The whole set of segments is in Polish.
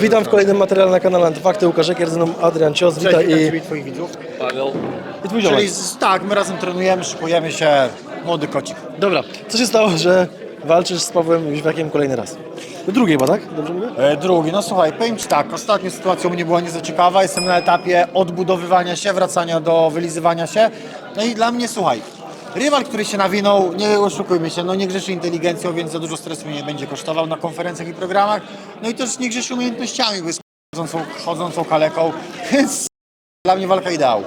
Witam w kolejnym materiale na kanale Antyfakty. Łukasz Ekier, ze mną Adrian Cios, witaj Cześć, witam i, Ciebie i Twoich widzów. i twój ziomek. Czyli z, tak, my razem trenujemy, szykujemy się, młody kocik. Dobra, co się stało, że walczysz z Pawłem Jóźwiakiem kolejny raz? Do drugiej chyba, tak? Dobrze mówię? E, drugi, no słuchaj, powiem Ci tak, ostatnia sytuacja u mnie była nieco ciekawa, jestem na etapie odbudowywania się, wracania do wylizywania się. No i dla mnie, słuchaj, rywal, który się nawinął, nie oszukujmy się, no nie grzeszy inteligencją, więc za dużo stresu nie będzie kosztował na konferencjach i programach. No i też nie grzeszy umiejętnościami, bo jest chodzącą, chodzącą kaleką, więc dla mnie walka ideału.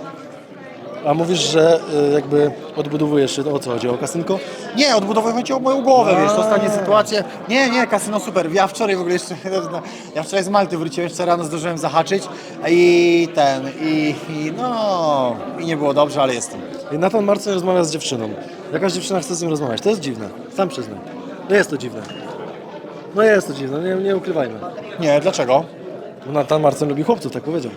A mówisz, że y, jakby odbudowujesz się, o co chodzi, o kasynko? Nie, odbudowuję chodzi o moją głowę, wiesz, to ostatnie sytuacje. Nie, nie, kasyno super. Ja wczoraj w ogóle jeszcze, ja wczoraj z Malty wróciłem, jeszcze rano zdążyłem zahaczyć i ten, i, i no, i nie było dobrze, ale jestem. I Nathan Marcin rozmawia z dziewczyną. Jakaś dziewczyna chce z nim rozmawiać. To jest dziwne, sam przyznaj. No jest to dziwne. No jest to dziwne, nie, nie ukrywajmy. Nie, dlaczego? Bo Nathan Marcin lubi chłopców, tak powiedział.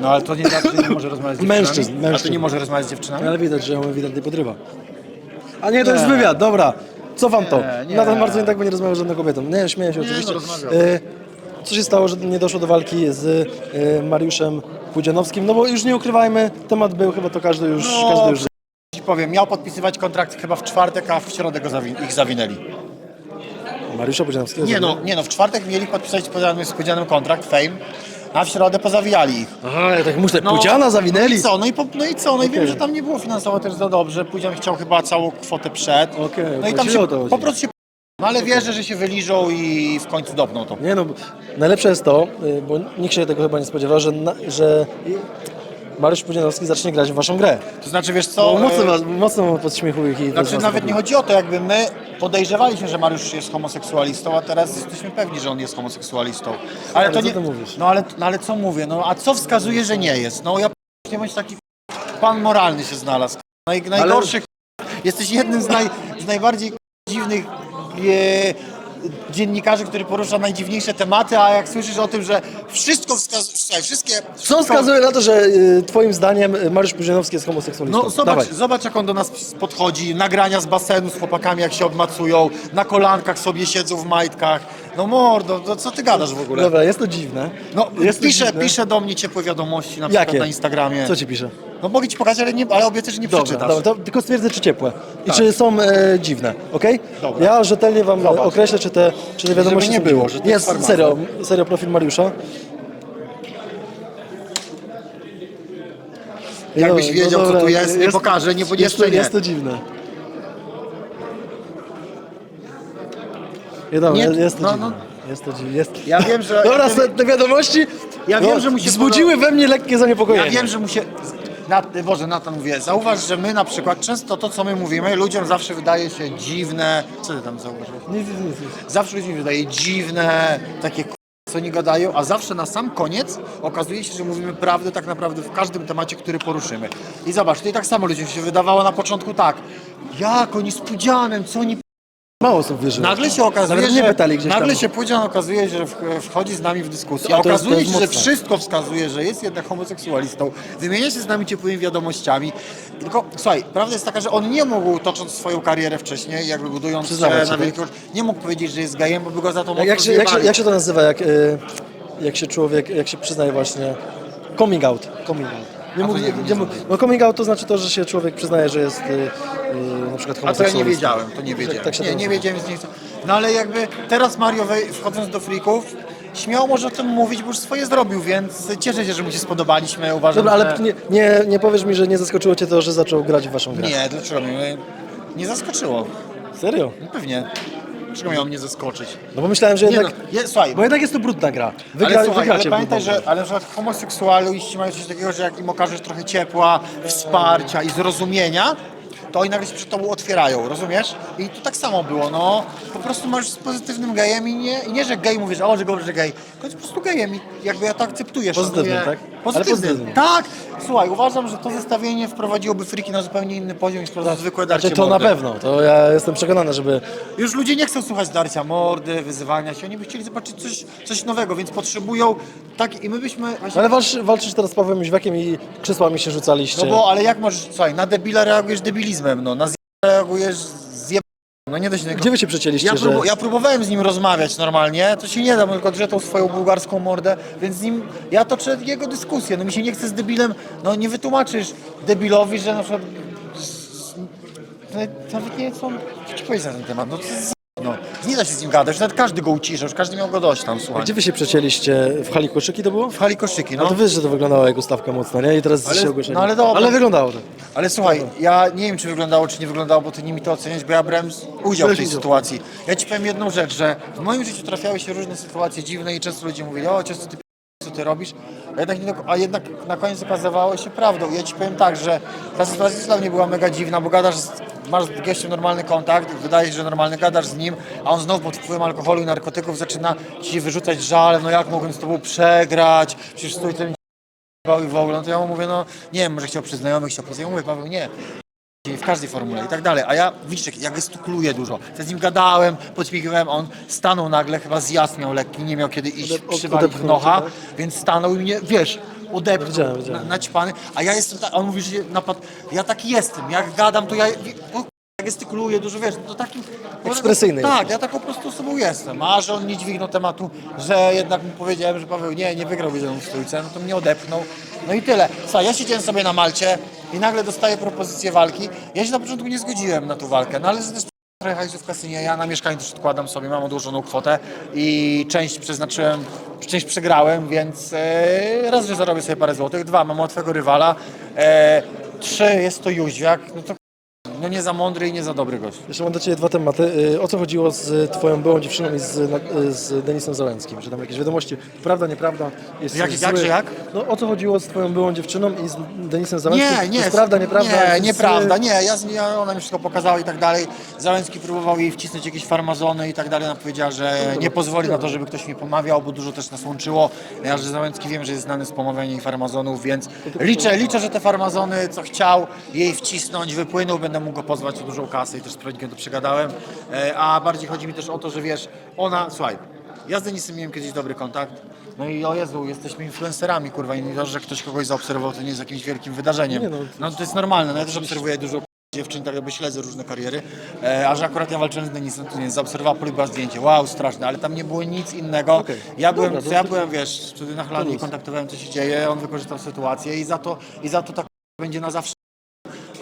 No ale to nie znaczy, że nie może rozmawiać z dziewczynami. Mężczyzn, A ty mężczyzn. nie może rozmawiać z dziewczynami? Ale widać, że ją ewidentnie podrywa. A nie, to jest wywiad, dobra. Cofam to. nie. Nathan Marcin tak będzie rozmawiał z żadną kobietą. Nie, śmieję się oczywiście. no, rozmawiał. E, Co się stało, że nie doszło do walki z e, Mariuszem Pudzianowskim? No bo już nie ukrywajmy, temat był, chyba to każdy już, No, każdy już Ci powiem, miał podpisywać kontrakt chyba w czwartek, a w środę go zawi- ich zawinęli. Mariusza Pudzianowskiego. Nie no, nie no, w czwartek mieli podpisać z Pudzianem- z Pudzianem kontrakt, fame, a w środę pozawijali ich. Aha, ja tak myślę, No, Pudziana zawinęli? No i co? No i, po, no i co? No i wiem, że tam nie było finansowo też za dobrze. Pudzian chciał chyba całą kwotę przed. Okej, no i tam się to chodzi. po prostu się. No ale wierzę, że się wyliżą i w końcu dopną to. Nie no, bo najlepsze jest to, y, bo nikt się tego chyba nie spodziewał, że, na, że Mariusz Pudzianowski zacznie grać w waszą grę. To znaczy, wiesz Bo co? mocno, e, was, mocno podśmiechuję ich i to Znaczy was nawet nie chodzi o to, jakby my podejrzewaliśmy, że Mariusz jest homoseksualistą, a teraz jesteśmy pewni, że on jest homoseksualistą. Ale Ale to co nie. ty mówisz? No ale, no ale co mówię? No a co wskazuje, że nie jest? No ja nie bądź taki pan moralny się znalazł. Naj, najgorszy jesteś jednym z, naj, z najbardziej dziwnych e, dziennikarzy, który porusza najdziwniejsze tematy, a jak słyszysz o tym, że wszystko wskazuje, słuchaj, wszystkie... Co wskazuje na to, że y, twoim zdaniem y, Mariusz Pudzianowski jest homoseksualistą? No zobacz, Dawaj. zobacz jak on do nas podchodzi, nagrania z basenu z chłopakami jak się obmacują, na kolankach sobie siedzą w majtkach. No mordo, to co ty gadasz w ogóle? Dobra, jest to dziwne. No jest to pisze, dziwne. pisze do mnie ciepłe wiadomości na przykład Jakie? na Instagramie. Co ci pisze? No mogę ci pokazać, ale, nie, ale obiecę, że nie Dobra, przeczytasz. dobra, to tylko stwierdzę, czy ciepłe i Tak. czy są e, dziwne, okej? Dobra. Ja rzetelnie wam określę, czy te, czy te wiadomości nie są było, że to jest jest farmacja. serio, serio profil Mariusza. Jakbyś No, wiedział, co tu jest, nie pokażę, nie- jest, jeszcze to, nie. jest to dziwne. Nie, dobra, Nie, jest to no, dziwne. Jest to dziwne. Jest... Ja wiem, że... Dobra, ja wiem, te wiadomości Ja wiem, że mu się wzbudziły we mnie lekkie zaniepokojenie. ja wiem, że mu się... Na, Boże, Natan mówię, zauważ, że my na przykład często to, co my mówimy, ludziom zawsze wydaje się dziwne... Co ty tam zauważyłeś? Nic, nic, nic, zawsze ludziom się wydaje dziwne, takie co nie gadają, a zawsze na sam koniec okazuje się, że mówimy prawdę tak naprawdę w każdym temacie, który poruszymy. I zobacz, tutaj tak samo ludziom się wydawało na początku tak, jak oni z Pudzianem, co oni... Mało osób wierzyło. Nagle się okazuje, Nawet że, pytali gdzieś nagle tam. się Pudzian okazuje, że w- wchodzi z nami w dyskusję. A to jest- to okazuje jest się, że mocne. wszystko wskazuje, że jest jednak homoseksualistą. Wymienia się z nami ciepłymi wiadomościami. Tylko, słuchaj, prawda jest taka, że on nie mógł, tocząc swoją karierę wcześniej, jakby budując się Przyznawać się, na tak? nie mógł powiedzieć, że jest gejem, bo by go za to mocno jak, się, jak, się, zjebali. jak się to nazywa, jak, y, jak się człowiek, jak się przyznaje właśnie coming out, coming out. Nie mógł, nie mógł, no coming out to znaczy to, że się człowiek przyznaje, że jest y, y, na przykład A to ja homoseksualistą. nie wiedziałem, to nie wiedziałem. tak się nie, to nie nazywa. wiedziałem, więc nie chcę. No ale jakby teraz Mario wej- wchodząc do frików, śmiało może o tym mówić, bo już swoje zrobił, więc cieszę się, że mu się spodobaliśmy. Uważam, Dobra, ale że... nie, nie, nie powiesz mi, że nie zaskoczyło cię to, że zaczął grać w waszą grę. Nie, dlaczego mnie nie zaskoczyło? Serio? No pewnie. Dlaczego miało mnie zaskoczyć? No bo myślałem, że Nie jednak, no, je, słuchaj, bo jednak jest to brudna gra. Wygra, ale, słuchaj, ale wygracie pamiętaj, brudną że, ale że homoseksualiści mają coś takiego, że jak im okażesz trochę ciepła, wsparcia i zrozumienia, to oni nagle się przed tobą otwierają, rozumiesz? I tu tak samo było, no po prostu masz z pozytywnym gejem i nie, i nie że gej mówisz, o, że gorzej, że gej, tylko po prostu gejem i jakby ja to akceptuję. Pozytywnym, szanuję. tak? Pozytywnym. tak! Słuchaj, uważam, że to zestawienie wprowadziłoby friki na zupełnie inny poziom niż prostu zwykłe darcie Znaczy to na mordy. pewno, to ja jestem przekonany, żeby... Już ludzie nie chcą słuchać darcia mordy, wyzywania się, oni by chcieli zobaczyć coś, coś nowego, więc potrzebują tak i my byśmy właśnie... Ale walcz, walczysz teraz z Pawłem Jóźwiakiem i krzesłami się rzucaliście. No bo, ale jak możesz, słuchaj, na debila reagujesz debilizmem, no, na zje reagujesz No nie da się tego... Gdzie wy się przecięliście, Ja, że... próbu- ja próbowałem z nim rozmawiać normalnie, to się nie da, bo tylko drze tą swoją bułgarską mordę, więc z nim, ja toczę jego dyskusję, no mi się nie chce z debilem, no nie wytłumaczysz debilowi, że na przykład, z- no, nawet nie co, co ci powiedzieć na ten temat, no to jest, nie da się z nim gadać, nawet każdy go ucisza, już każdy miał go dość tam, A słuchaj. Gdzie wy się przecięliście? W hali koszyki to było? W hali koszyki, No no. to wiesz, że to wyglądało jako stawka mocna, nie? I teraz Ale- się ogłoszenie. no ale dobra. Ale wyglądało tak. Ale słuchaj, ja nie wiem, czy wyglądało, czy nie wyglądało, bo ty nie mi to oceniać, bo ja brałem udział w tej sytuacji. Ja ci powiem jedną rzecz, że w moim życiu trafiały się różne sytuacje dziwne i często ludzie mówili, o ciasto ty p- co ty robisz, a jednak, a jednak na koniec okazywało się prawdą. Ja ci powiem tak, że ta sytuacja dla mnie była mega dziwna, bo gadasz, z, masz z gościem normalny kontakt, wydaje się, że normalny gadasz z nim, a on znowu pod wpływem alkoholu i narkotyków zaczyna ci wyrzucać żal, no jak mogłem z tobą przegrać, przecież stój ten i w ogóle, no to ja mu mówię, no nie wiem, może chciał przy znajomych, chciał poznać. Ja mówię, Paweł, nie. W każdej formule i tak dalej. A ja, widzisz, jak ja gestykuluję dużo. Ja z nim gadałem, podśmiechiwałem, on stanął nagle, chyba zjazd miał lekki, nie miał kiedy iść, Odep- od- przywalić odepchnął nocha, cię, tak? więc stanął i mnie, wiesz, odepchnął, Widziałem, na, widziałem. naćpany, a ja jestem, ta, on mówi, że napad, ja taki jestem, jak gadam, to ja, gestykuluję dużo, wiesz, to takim... Ekspresyjny Tak, jesteś. ja taką po prostu osobą jestem, a że on nie dźwignął tematu, że jednak mu powiedziałem, że Paweł nie, nie wygrał mną w stójce, no to mnie odepchnął. No i tyle. Słuchaj, ja siedziałem sobie na Malcie i nagle dostaję propozycję walki. Ja się na początku nie zgodziłem na tą walkę, no ale też trochę hajsu w kasynie, ja na mieszkanie też odkładam sobie, mam odłożoną kwotę i część przeznaczyłem, część przegrałem, więc e, raz, że zarobię sobie parę złotych, dwa, mam łatwego rywala, e, trzy, jest to Jóźwiak, no to no nie za mądry i nie za dobry gość. Jeszcze mam do Ciebie dwa tematy. Y, O co chodziło z Twoją byłą dziewczyną i z, y, z Denisem Załęckim? Czy tam jakieś wiadomości? Prawda, nieprawda? Jest Jak- jak, jak? No o co chodziło z Twoją byłą dziewczyną i z Denisem Załęckim? Nie, nie. Jest prawda, nieprawda? Nie, Jest, nieprawda, y, nie. Ja, ja, ona mi wszystko pokazała i tak dalej. Załęcki próbował jej wcisnąć jakieś farmazony i tak dalej. Ona powiedziała, że nie pozwoli na to, żeby ktoś mnie pomawiał, bo dużo też nas łączyło. Ja, że Załęcki wiem, że jest znany z pomawiania jej farmazonów, więc liczę, liczę, że te farmazony, co chciał jej wcisnąć, wypłynął. Będę mógł go pozwać o dużą kasę i też z Prodikiem to przegadałem. E, A bardziej chodzi mi też o to, że wiesz, ona, słuchaj, ja z Denisem miałem kiedyś dobry kontakt. No i o Jezu, jesteśmy influencerami, kurwa, i to, że ktoś kogoś zaobserwował, to nie jest jakimś wielkim wydarzeniem. Nie no. No to jest normalne, no ja też obserwuję dużo dziewczyn, tak jakby śledzę różne kariery, e, a że akurat ja walczyłem z Denisem, to nie, zaobserwowała poliba zdjęcie, wow, straszne, ale tam nie było nic innego. Okej. Ja byłem, Dobra, to- ja to- byłem, wiesz, wtedy na luz. kontaktowałem, co się dzieje, on wykorzystał sytuację i za to, i za to tak będzie na zawsze.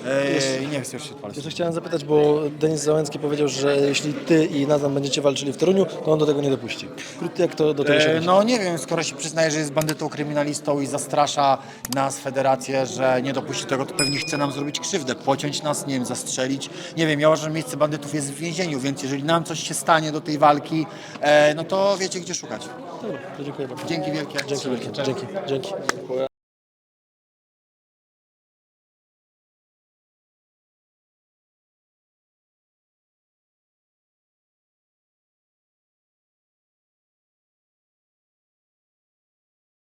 E, I nie chcę już się odpalić. Jeszcze chciałem zapytać, bo Denis Załęcki powiedział, że jeśli Ty i Nathan będziecie walczyli w Toruniu, to on do tego nie dopuści. Krótko, jak to do tego się E, odniesie? No nie wiem, skoro się przyznaje, że jest bandytą, kryminalistą i zastrasza nas, federację, że nie dopuści tego, to pewnie chce nam zrobić krzywdę, pociąć nas, nie wiem, zastrzelić. Nie wiem, ja uważam, że miejsce bandytów jest w więzieniu, więc jeżeli nam coś się stanie do tej walki, e, no to wiecie, gdzie szukać. Dobra, to dziękuję bardzo. Dzięki wielkie. Dzięki, wielkie. dzięki, dzięki.